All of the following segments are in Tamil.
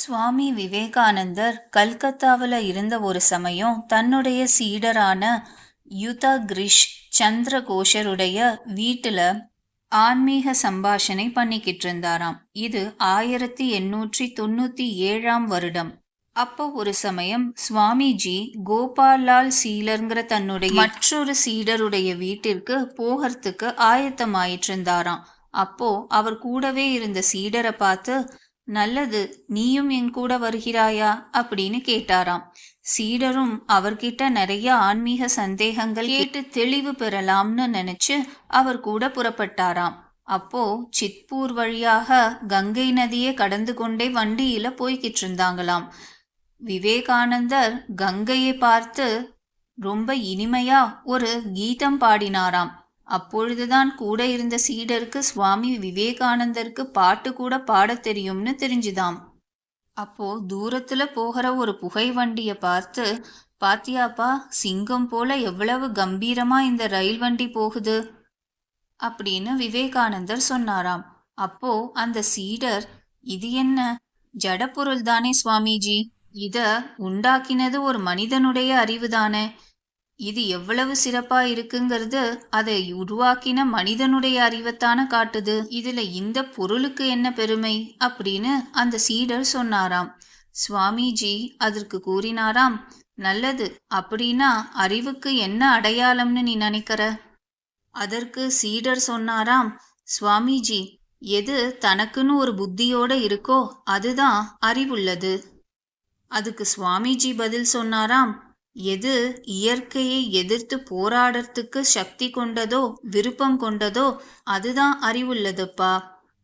சுவாமி விவேகானந்தர் கல்கத்தாவில் இருந்த ஒரு சமயம் தன்னுடைய சீடரான யுதா கிரிஷ் சந்திர கோஷருடைய வீட்டில் ஆன்மீக சம்பாஷணை பண்ணிக்கிட்டு இருந்தாராம். இது ஆயிரத்தி எண்ணூற்றி தொண்ணூற்றி ஏழாம் வருடம். அப்போ ஒரு சமயம் சுவாமிஜி கோபாலால் சீலருங்கிற தன்னுடைய மற்றொரு சீடருடைய வீட்டிற்கு போகிறதுக்கு ஆயத்தமாயிட்டு இருந்தாராம். அப்போ அவர் கூடவே இருந்த சீடரை பார்த்து நல்லது நீயும் என் கூட வருகிறாயா? அப்படின்னு கேட்டாராம். சீடரும் அவர்கிட்ட நிறைய ஆன்மீக சந்தேகங்கள் கேட்டு தெளிவு பெறலாம்னு நினைச்சு அவர் கூட புறப்பட்டாராம். அப்போ சித்பூர் வழியாக கங்கை நதியை கடந்து கொண்டே வண்டியில போய்கிட்டு இருந்தாங்களாம். விவேகானந்தர் கங்கையை பார்த்து ரொம்ப இனிமையா ஒரு கீதம் பாடினாராம். அப்பொழுதுதான் கூட இருந்த சீடருக்கு சுவாமி விவேகானந்தருக்கு பாட்டு கூட பாடத் தெரியும்னு தெரிஞ்சுதாம். அப்போ தூரத்துல போகிற ஒரு புகை வண்டிய பார்த்து பாத்தியாப்பா சிங்கம் போல எவ்வளவு கம்பீரமா இந்த ரயில் வண்டி போகுது? அப்படின்னு விவேகானந்தர் சொன்னாராம். அப்போ அந்த சீடர் இது என்ன? ஜடப்பொருள் தானே சுவாமிஜி? இத உண்டாக்கினது ஒரு மனிதனுடைய அறிவுதானே? இது எவ்வளவு சிறப்பா இருக்குங்கிறது அதை உருவாக்கின மனிதனுடைய அறிவைத்தான காட்டுது. இதுல இந்த பொருளுக்கு என்ன பெருமை? அப்படின்னு அந்த சீடர் சொன்னாராம். சுவாமிஜி அதற்கு கூறினாராம் நல்லது. அப்படின்னா அறிவுக்கு என்ன அடையாளம்னு நீ நினைக்கிற? அதற்கு சீடர் சொன்னாராம் சுவாமிஜி எது தனக்குன்னு ஒரு புத்தியோட இருக்கோ அதுதான் அறிவுள்ளது. அதுக்கு சுவாமிஜி பதில் சொன்னாராம் எது இயற்கையை எதிர்த்து போராடறதுக்கு சக்தி கொண்டதோ விருப்பம் கொண்டதோ அதுதான் அறிவுள்ளதுப்பா.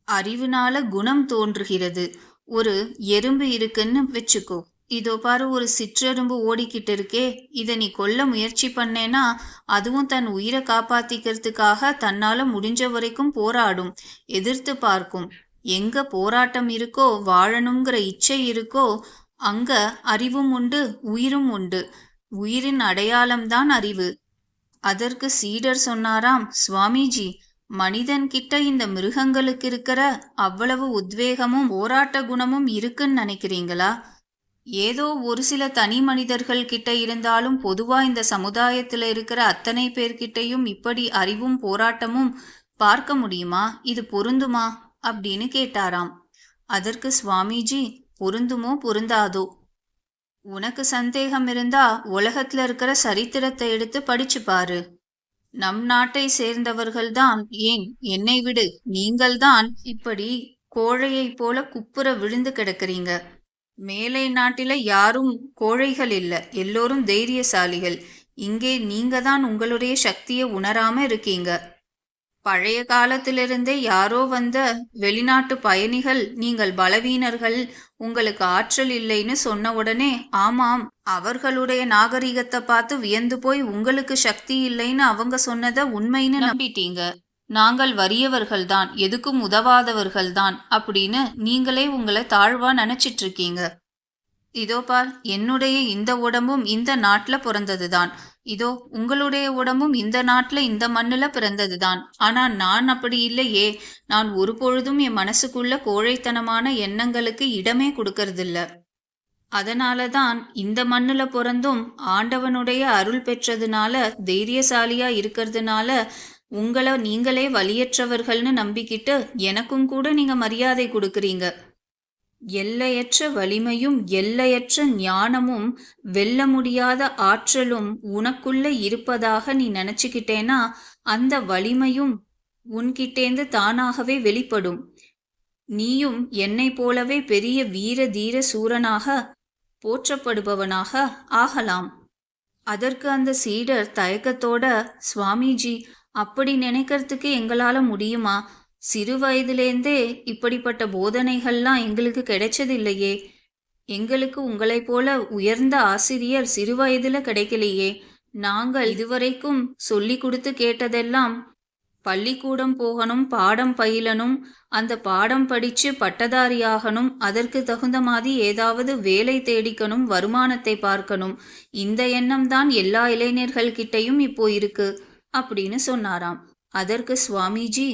அறிவுனால குணம் தோன்றுகிறது. ஒரு எறும்பு இருக்குன்னு வச்சுக்கோ. இதோ பாரு ஒரு சிற்றெரும்பு ஓடிக்கிட்டு இருக்கே. இதை நீ கொல்ல முயற்சி பண்ணேனா அதுவும் தன் உயிரை காப்பாத்திக்கிறதுக்காக தன்னால முடிஞ்ச வரைக்கும் போராடும். எதிர்த்து பார்க்கும். எங்க போராட்டம் இருக்கோ வாழணுங்கிற இச்சை இருக்கோ அங்க அறிவும் உண்டு உயிரும் உண்டு. உயிரின் அடையாளம்தான் அறிவு. அதற்கு சீடர் சொன்னாராம் சுவாமிஜி மனிதன் கிட்ட இந்த மிருகங்களுக்கு இருக்கிற அவ்வளவு உத்வேகமும் போராட்ட குணமும் இருக்குன்னு நினைக்கிறீங்களா? ஏதோ ஒரு சில தனி மனிதர்கள் கிட்ட இருந்தாலும் பொதுவா இந்த சமுதாயத்துல இருக்கிற அத்தனை பேர்கிட்டையும் இப்படி அறிவும் போராட்டமும் பார்க்க முடியுமா? இது பொருந்துமா? அப்படின்னு கேட்டாராம். அதற்கு சுவாமிஜி பொருந்துமோ பொருந்தாதோ. உனக்கு சந்தேகம் இருந்தா உலகத்துல இருக்கிற சரித்திரத்தை எடுத்து படிச்சு பாரு. நம் நாட்டை சேர்ந்தவர்கள்தான். ஏன்? என்னை விடு. நீங்கள்தான் இப்படி கோழையைப் போல குப்புற விழுந்து கிடக்குறீங்க. மேலை நாட்டில யாரும் கோழைகள் இல்ல. எல்லோரும் தைரியசாலிகள். இங்கே நீங்க தான் உங்களுடைய சக்தியை உணராம இருக்கீங்க. பழைய காலத்திலிருந்தே யாரோ வந்த வெளிநாட்டு பயணிகள் நீங்கள் பலவீனர்கள் உங்களுக்கு ஆற்றல் இல்லைன்னு சொன்ன உடனே ஆமாம் அவர்களுடைய நாகரிகத்தை பார்த்து வியந்து போய் உங்களுக்கு சக்தி இல்லைன்னு அவங்க சொன்னதை உண்மைன்னு நம்பிட்டீங்க. நாங்கள் வறியவர்கள்தான் எதுக்கும் உதவாதவர்கள்தான் அப்படின்னு நீங்களே உங்களை தாழ்வா நினைச்சிட்டு இருக்கீங்க இதோ பார் என்னுடைய இந்த உடம்பும் இந்த நாட்டில் பிறந்ததுதான். இதோ உங்களுடைய உடம்பும் இந்த நாட்டில் இந்த மண்ணில் பிறந்ததுதான். ஆனால் நான் அப்படி இல்லையே. நான் ஒரு பொழுதும் என் மனசுக்குள்ள கோழைத்தனமான எண்ணங்களுக்கு இடமே கொடுக்கறதில்ல. அதனால தான் இந்த மண்ணில் பிறந்தும் ஆண்டவனுடைய அருள் பெற்றதுனால தைரியசாலியா இருக்கிறதுனால உங்களை நீங்களே வலியற்றவர்கள்னு நம்பிக்கிட்டு எனக்கும் கூட நீங்க மரியாதை கொடுக்குறீங்க. எல்லையற்ற வலிமையும் எல்லையற்ற ஞானமும் வெல்ல முடியாத ஆற்றலும் உனக்குள்ள இருப்பதாக நீ நினச்சிக்கிட்டேன்னா அந்த வலிமையும் உன்கிட்டேந்து தானாகவே வெளிப்படும். நீயும் என்னை போலவே பெரிய வீர தீர சூரனாக போற்றப்படுபவனாக ஆகலாம். அதற்கு அந்த சீடர் தயக்கத்தோட சுவாமிஜி அப்படி நினைக்கிறதுக்கு எங்களால முடியுமா? சிறு வயதிலேருந்தே இப்படிப்பட்ட போதனைகள்லாம் எங்களுக்கு கிடைச்சதில்லையே. எங்களுக்கு உங்களைப் போல உயர்ந்த ஆசிரியர் சிறு வயதில் கிடைக்கலையே. நாங்கள் இதுவரைக்கும் சொல்லி கொடுத்து கேட்டதெல்லாம் பள்ளிக்கூடம் போகணும் பாடம் பயிலணும் அந்த பாடம் படிச்சு பட்டதாரியாகணும் அதற்கு தகுந்த மாதிரி ஏதாவது வேலை தேடிக்கணும் வருமானத்தை பார்க்கணும். இந்த எண்ணம் தான் எல்லா இளைஞர்கள் கிட்டையும் இப்போ இருக்கு அப்படின்னு சொன்னாராம். அதற்கு சுவாமிஜி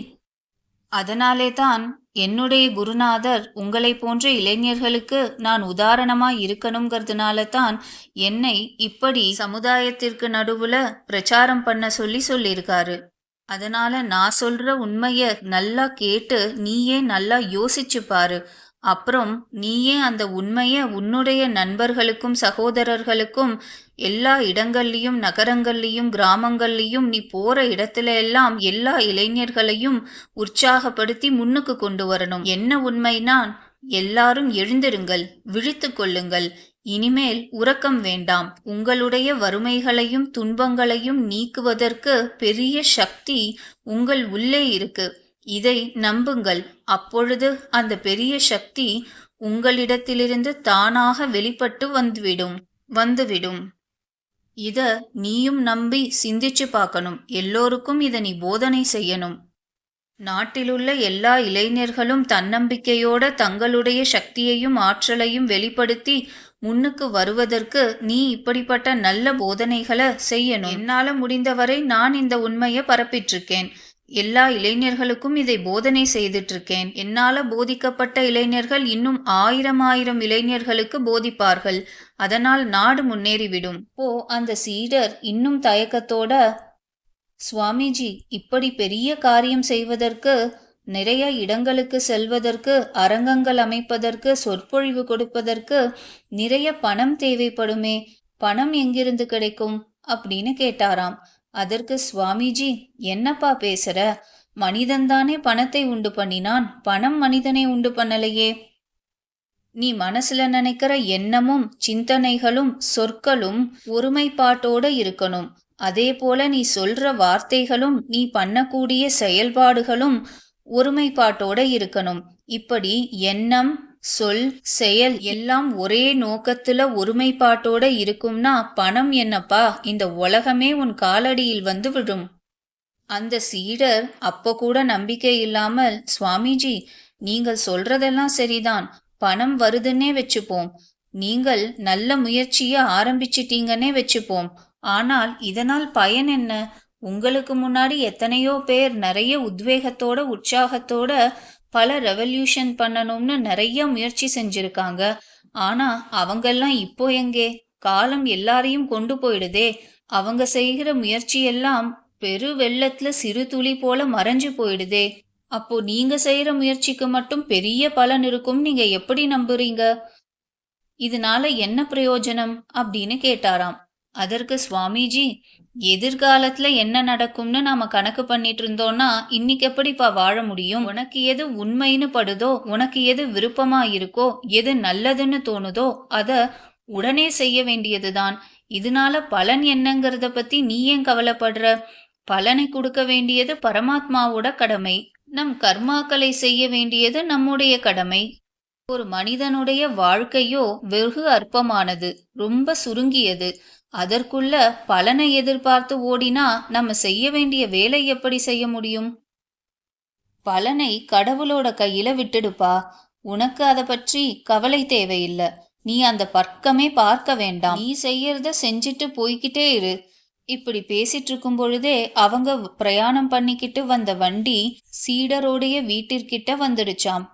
அதனாலே தான் என்னுடைய குருநாதர் உங்களை போன்ற இளைஞர்களுக்கு நான் உதாரணமாக இருக்கணுங்கிறதுனால தான் என்னை இப்படி சமுதாயத்திற்கு நடுவுல பிரச்சாரம் பண்ண சொல்லி சொல்லியிருக்காரு. அதனால நான் சொல்ற உண்மைய நல்லா கேட்டு நீயே நல்லா யோசிச்சு பாரு. அப்புறம் நீயே அந்த உண்மைய உன்னுடைய நண்பர்களுக்கும் சகோதரர்களுக்கும் எல்லா இடங்கள்லையும் நகரங்கள்லையும் கிராமங்கள்லையும் நீ போற இடத்துல எல்லாம் எல்லா இளைஞர்களையும் உற்சாகப்படுத்தி முன்னுக்கு கொண்டு வரணும். என்ன உண்மைனா எல்லாரும் எழுந்திருங்கள் விழித்து கொள்ளுங்கள். இனிமேல் உறக்கம் வேண்டாம். உங்களுடைய வறுமைகளையும் துன்பங்களையும் நீக்குவதற்கு பெரிய சக்தி உங்கள் உள்ளே இருக்கு. இதை நம்புங்கள். அப்பொழுது அந்த பெரிய சக்தி உங்களிடத்திலிருந்து தானாக வெளிப்பட்டு வந்துவிடும். வந்துவிடும். இத நீயும் நம்பி சிந்திச்சு பார்க்கணும். எல்லோருக்கும் இதை நீ போதனை செய்யணும். நாட்டிலுள்ள எல்லா இளைஞர்களும் தன்னம்பிக்கையோட தங்களுடைய சக்தியையும் ஆற்றலையும் வெளிப்படுத்தி முன்னுக்கு வருவதற்கு நீ இப்படிப்பட்ட நல்ல போதனைகளை செய்யணும். என்னால முடிந்தவரை நான் இந்த உண்மையை பரப்பிட்டிருக்கேன். எல்லா இளைஞர்களுக்கும் இதை போதனை செய்துட்டு இருக்கேன் என்னால போதிக்கப்பட்ட இளைஞர்கள் இன்னும் ஆயிரம் ஆயிரம் இளைஞர்களுக்கு போதிப்பார்கள். அதனால் நாடு முன்னேறிவிடும். போ அந்த சீடர் இன்னும் தயக்கத்தோட சுவாமிஜி இப்படி பெரிய காரியம் செய்வதற்கு நிறைய இடங்களுக்கு செல்வதற்கு அரங்கங்கள் அமைப்பதற்கு சொற்பொழிவு கொடுப்பதற்கு நிறைய பணம் தேவைப்படுமே. பணம் எங்கிருந்து கிடைக்கும்? அப்படின்னு கேட்டாராம். அதற்கு சுவாமிஜி என்னப்பா பேசுற? மனிதன்தானே பணத்தை உண்டு பண்ணினான். பணம் மனிதனை உண்டு பண்ணலையே. நீ மனசுல நினைக்கிற எண்ணமும் சிந்தனைகளும் சொற்களும் ஒருமைப்பாட்டோட இருக்கணும். அதே போல நீ சொல்ற வார்த்தைகளும் நீ பண்ணக்கூடிய செயல்பாடுகளும் ஒருமைப்பாட்டோட இருக்கணும். இப்படி எண்ணம் சொல் செயல் எல்லாம் ஒரே நோக்கத்துல ஒருமைப்பாட்டோட இருக்கும்னா பணம் என்னப்பா? இந்த உலகமே உன் காலடியில் வந்து விடும் அந்த சீடர் அப்போ கூட நம்பிக்கை இல்லாமல் சுவாமிஜி நீங்கள் சொல்றதெல்லாம் சரிதான். பணம் வருதுன்னே வச்சுப்போம். நீங்கள் நல்ல முயற்சிய ஆரம்பிச்சிட்டீங்கன்னே வச்சுப்போம். ஆனால் இதனால் பயன் என்ன? உங்களுக்கு முன்னாடி எத்தனையோ பேர் நிறைய உத்வேகத்தோட உற்சாகத்தோட பல ரெவல்யூஷன் பண்ணணும்னு நிறைய முயற்சி செஞ்சிருக்காங்க. ஆனா அவங்கெல்லாம் இப்போ எங்கே? காலம் எல்லாரையும் கொண்டு போயிடுதே. அவங்க செய்கிற முயற்சியெல்லாம் பெரு வெள்ளத்துல சிறு துளி போல மறைஞ்சு போயிடுதே. அப்போ நீங்க செய்யற முயற்சிக்கு மட்டும் பெரிய பலன் இருக்கும். நீங்க எப்படி நம்புறீங்க? இதனால என்ன பிரயோஜனம்? அப்படின்னு கேட்டாராம். அதற்கு சுவாமிஜி எதிர்காலத்துல என்ன நடக்கும்னு நாம கணக்கு பண்ணிட்டு இருந்தோம்னா இன்னைக்கு எப்படிப்பா வாழ முடியும்? உனக்கு எது உண்மைன்னு படுதோ உனக்கு எது விருப்பமா இருக்கோ எது நல்லதுன்னு தோணுதோ அத உடனே செய்ய வேண்டியதுதான். இதனால பலன் என்னங்கிறத பத்தி நீ ஏன் கவலைப்படுற? பலனை கொடுக்க வேண்டியது பரமாத்மாவோட கடமை. நம் கர்மாக்களை செய்ய வேண்டியது நம்முடைய கடமை. ஒரு மனிதனுடைய வாழ்க்கையோ வெகு அற்பமானது. ரொம்ப சுருங்கியது. அதற்குள்ள பலனை எதிர்பார்த்து ஓடினா நம்ம செய்ய வேண்டிய வேலை எப்படி செய்ய முடியும்? பலனை கடவுளோட கையில விட்டுடுப்பா. உனக்கு அதை பற்றி கவலை தேவையில்லை. நீ அந்த பக்கமே பார்க்க வேண்டாம். நீ செய்யறத செஞ்சுட்டு போய்கிட்டே இரு. இப்படி பேசிட்டு இருக்கும் பொழுதே அவங்க பிரயாணம் பண்ணிக்கிட்டு வந்த வண்டி சீடரோடைய வீட்டிற்கிட்ட வந்துடுச்சாம்.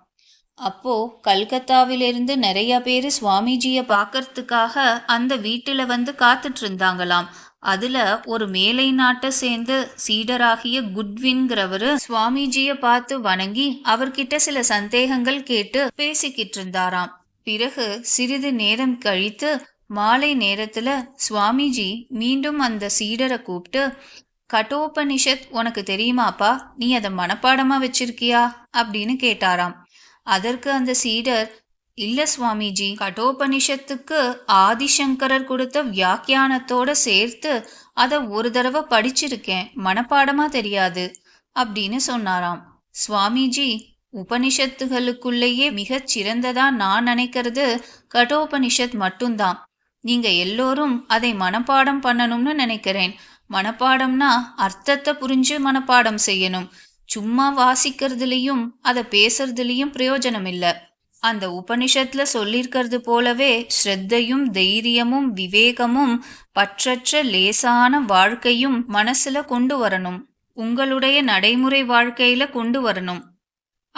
அப்போ கல்கத்தாவிலிருந்து நிறைய பேர் சுவாமிஜியை பார்க்கறதுக்காக அந்த வீட்டில் வந்து காத்துட்டு இருந்தாங்களாம் அதுல ஒரு மேலை நாட்டை சேர்ந்து சீடராகிய குட்வின்கிறவரு சுவாமிஜியை பார்த்து வணங்கி அவர்கிட்ட சில சந்தேகங்கள் கேட்டு பேசிக்கிட்டு இருந்தாராம் பிறகு சிறிது நேரம் கழித்து மாலை நேரத்துல சுவாமிஜி மீண்டும் அந்த சீடரை கூப்பிட்டு கட்டோபனிஷத் உனக்கு தெரியுமாப்பா? நீ அதை மனப்பாடமா வச்சிருக்கியா? அப்படின்னு கேட்டாராம். அதற்கு அந்த சீடர் இல்ல சுவாமிஜி கட்டோபனிஷத்துக்கு ஆதிசங்கரர் கொடுத்த வியாக்கியானத்தோட சேர்த்து அதை ஒரு தடவை படிச்சிருக்கேன். மனப்பாடமா தெரியாது. அப்படின்னு சொன்னாராம். சுவாமிஜி உபனிஷத்துகளுக்குள்ளேயே மிகச் சிறந்ததா நான் நினைக்கிறது கட்டோபனிஷத் மட்டும்தான். நீங்க எல்லோரும் அதை மனப்பாடம் பண்ணணும்னு நினைக்கிறேன். மனப்பாடம்னா அர்த்தத்தை புரிஞ்சு மனப்பாடம் செய்யணும். சும்மா வாசிக்கிறதுலையும் அதை பேசுறதுலையும் பிரயோஜனம் இல்லை அந்த உபனிஷத்துல சொல்லியிருக்கிறது போலவே ஸ்ரத்தையும் தைரியமும் விவேகமும் பற்றற்ற லேசான வாழ்க்கையும் மனசுல கொண்டு வரணும். உங்களுடைய நடைமுறை வாழ்க்கையில கொண்டு வரணும்.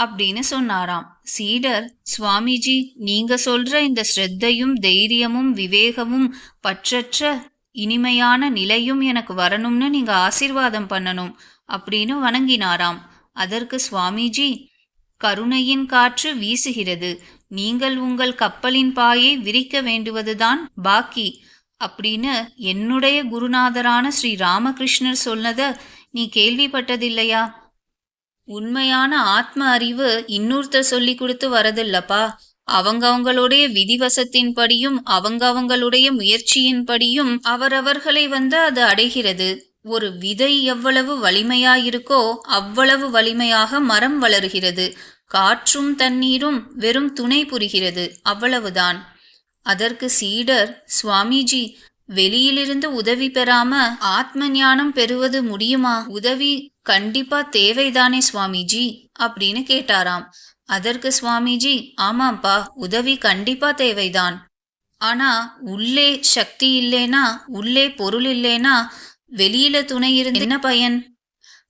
அப்படின்னு சொன்னாராம். சீடர் சுவாமிஜி நீங்க சொல்ற இந்த ஸ்ரத்தையும் தைரியமும் விவேகமும் பற்றற்ற இனிமையான நிலையும் எனக்கு வரணும்னு நீங்க ஆசீர்வாதம் பண்ணணும். அப்படின்னு வணங்கினாராம். அதற்கு சுவாமிஜி கருணையின் காற்று வீசுகிறது. நீங்கள் உங்கள் கப்பலின் பாயை விரிக்க வேண்டுவதுதான் பாக்கி. அப்படின்னு என்னுடைய குருநாதரான ஸ்ரீ ராமகிருஷ்ணர் சொன்னத நீ கேள்விப்பட்டதில்லையா? உண்மையான ஆத்ம அறிவு இன்னொருத்தர் சொல்லி கொடுத்து வரதில்லப்பா. அவங்கவங்களுடைய விதிவசத்தின்படியும் அவங்கவங்களுடைய முயற்சியின்படியும் அவரவர்களை வந்து அது அடைகிறது. ஒரு விதை எவ்வளவு வலிமையாயிருக்கோ அவ்வளவு வலிமையாக மரம் வளருகிறது. காற்றும் தண்ணீரும் வெறும் துணை புரிகிறது. அவ்வளவுதான். அதற்கு சீடர் சுவாமிஜி வெளியிலிருந்து உதவி பெறாம ஆத்ம ஞானம் பெறுவது முடியுமா? உதவி கண்டிப்பா தேவைதானே சுவாமிஜி? அப்படின்னு கேட்டாராம். அதற்கு சுவாமிஜி ஆமாப்பா உதவி கண்டிப்பா தேவைதான். ஆனா உள்ளே சக்தி இல்லேனா உள்ளே பொருள் இல்லேனா வெளியில துணை இருந்து என்ன பயன்?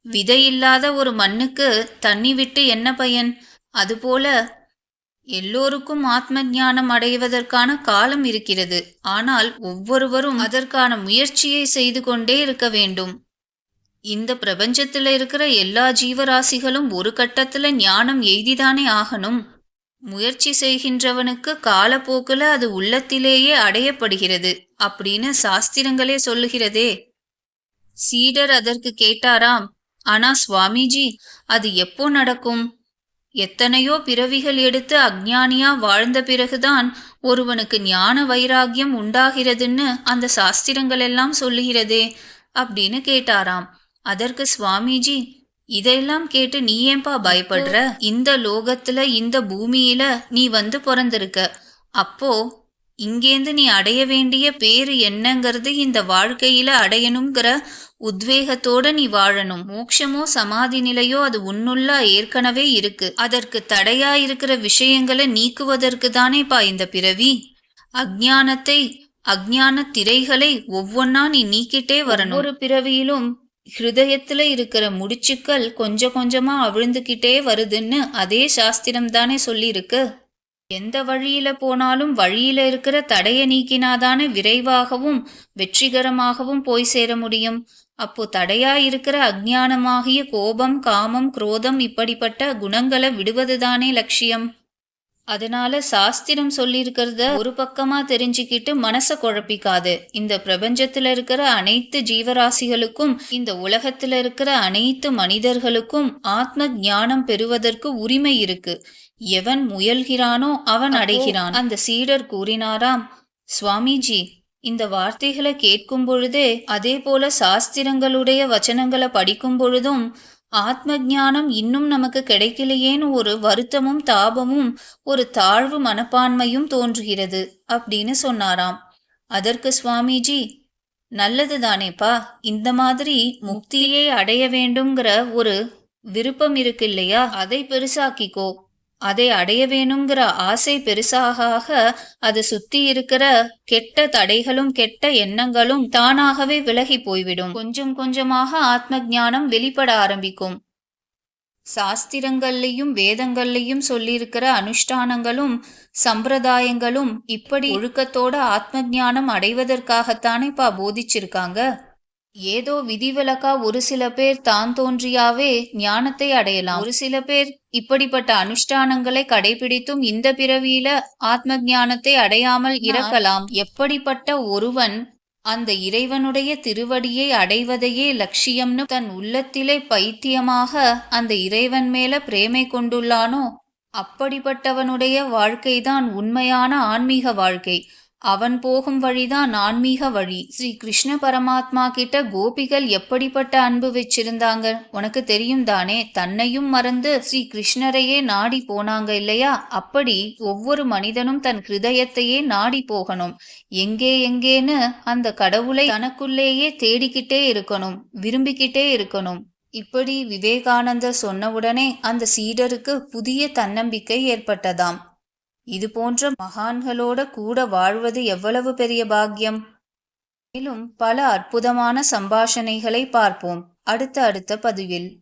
விதை இல்லாத ஒரு மண்ணுக்கு தண்ணி விட்டு என்ன பயன்? அதுபோல எல்லோருக்கும் ஆத்ம ஞானம் அடைவதற்கான காலம் இருக்கிறது. ஆனால் ஒவ்வொருவரும் அதற்கான முயற்சியை செய்து கொண்டே இருக்க வேண்டும். இந்த பிரபஞ்சத்தில் இருக்கிற எல்லா ஜீவராசிகளும் ஒரு கட்டத்துல ஞானம் எய்திதானே ஆகணும். முயற்சி செய்கின்றவனுக்கு காலப்போக்கில் அது உள்ளத்திலேயே அடையப்படுகிறது. அப்படின்னு சாஸ்திரங்களே சொல்லுகிறதே. சீடர் அதற்கு கேட்டாராம் ஆனா சுவாமிஜி அது எப்போ நடக்கும்? எத்தனையோ பிறவிகள் எடுத்து அஜ்ஞானியா வாழ்ந்த பிறகுதான் ஒருவனுக்கு ஞான வைராகியம் உண்டாகிறதுன்னு அந்த சாஸ்திரங்கள் எல்லாம் சொல்லுகிறதே அப்படின்னு கேட்டாராம். அதற்கு சுவாமிஜி இதெல்லாம் கேட்டு நீ ஏன்பா பயப்படுற? இந்த லோகத்துல இந்த பூமியில நீ வந்து பிறந்திருக்க. அப்போ இங்கேந்து நீ அடைய வேண்டிய பேரு என்னங்கிறது இந்த வாழ்க்கையில அடையணுங்கிற உத்வேகத்தோட நீ வாழணும். மோட்சமோ சமாதி நிலையோ அது உன்னுள்ள ஏற்கனவே இருக்கு. அதற்கு தடையா இருக்கிற விஷயங்களை நீக்குவதற்கு தானேப்பா இந்த பிறவி? அஜ்ஞானத்தை அஜ்ஞான திரைகளை ஒவ்வொன்னா நீ நீக்கிட்டே வரணும். ஒரு பிறவியிலும் ஹிருதயத்துல இருக்கிற முடிச்சுக்கள் கொஞ்சம் கொஞ்சமா அவிழ்ந்துகிட்டே வருதுன்னு அதே சாஸ்திரம் தானே சொல்லியிருக்கு. எந்த வழியில போனாலும் வழியில இருக்கிற தடையை நீக்கினாதானே விரைவாகவும் வெற்றிகரமாகவும் போய் சேர முடியும். அப்போ தடையா இருக்கிற அஜ்ஞானமாகிய கோபம் காமம் குரோதம் இப்படிப்பட்ட குணங்களை விடுவதுதானே லட்சியம். அதனால சாஸ்திரம் சொல்லியிருக்கிறத ஒரு பக்கமா தெரிஞ்சுக்கிட்டு மனச குழப்பிக்காது. இந்த பிரபஞ்சத்துல இருக்கிற அனைத்து ஜீவராசிகளுக்கும் இந்த உலகத்துல இருக்கிற அனைத்து மனிதர்களுக்கும் ஆத்ம ஞானம் பெறுவதற்கு உரிமை இருக்கு. எவன் முயல்கிறானோ அவன் அடைகிறான். அந்த சீடர் கூறினாராம் சுவாமிஜி இந்த வார்த்தைகளை கேட்கும் பொழுதே அதே போல சாஸ்திரங்களுடைய வச்சனங்களை படிக்கும் பொழுதும் ஆத்ம ஞானம் இன்னும் நமக்கு கிடைக்கலையேன்னு ஒரு வருத்தமும் தாபமும் ஒரு தாழ்வு மனப்பான்மையும் தோன்றுகிறது அப்படின்னு சொன்னாராம். அதற்கு சுவாமிஜி நல்லது தானேப்பா இந்த மாதிரி முக்தியை அடைய வேண்டுங்கிற ஒரு விருப்பம் இருக்கு இல்லையா அதை பெருசாக்கிக்கோ. அதை அடைய வேணுங்கிற ஆசை பெருசாக அது சுத்தி இருக்கிற கெட்ட தடைகளும் கெட்ட எண்ணங்களும் தானாகவே விலகி போய்விடும். கொஞ்சம் கொஞ்சமாக ஆத்ம ஞானம் வெளிப்பட ஆரம்பிக்கும். சாஸ்திரங்கள்லையும் வேதங்கள்லையும் சொல்லியிருக்கிற அனுஷ்டானங்களும் சம்பிரதாயங்களும் இப்படி ஒழுக்கத்தோட ஆத்ம ஞானம் அடைவதற்காகத்தானே பா போதிச்சிருக்காங்க? ஏதோ விதிவிலக்கா ஒரு சில பேர் தான் தோன்றியாவே ஞானத்தை அடையலாம். ஒரு சில பேர் இப்படிப்பட்ட அனுஷ்டானங்களை கடைபிடித்தும் இந்த பிறவியில ஆத்ம ஞானத்தை அடையாமல் இறக்கலாம். எப்படிப்பட்ட ஒருவன் அந்த இறைவனுடைய திருவடியை அடைவதையே லட்சியம்னு தன் உள்ளத்திலே பைத்தியமாக அந்த இறைவன் மேல பிரேமை கொண்டுள்ளானோ அப்படிப்பட்டவனுடைய வாழ்க்கைதான் உண்மையான ஆன்மீக வாழ்க்கை. அவன் போகும் வழிதான் ஆன்மீக வழி. ஸ்ரீ கிருஷ்ண பரமாத்மா கிட்ட கோபிகள் எப்படிப்பட்ட அன்பு வச்சிருந்தாங்க? உனக்கு தெரியும் தானே தன்னையும் மறந்து ஸ்ரீ கிருஷ்ணரையே நாடி போனாங்க இல்லையா? அப்படி ஒவ்வொரு மனிதனும் தன் ஹிருதயத்தையே நாடி போகணும். எங்கே எங்கேன்னு அந்த கடவுளை தனக்குள்ளேயே தேடிக்கிட்டே இருக்கணும் விரும்பிக்கிட்டே இருக்கணும். இப்படி விவேகானந்தர் சொன்னவுடனே அந்த சீடருக்கு புதிய தன்னம்பிக்கை ஏற்பட்டதாம். இது போன்ற மகான்களோட கூட வாழ்வது எவ்வளவு பெரிய பாக்கியம்? மேலும் பல அற்புதமான சம்பாஷணைகளை பார்ப்போம். அடுத்த அடுத்த பதிவில்.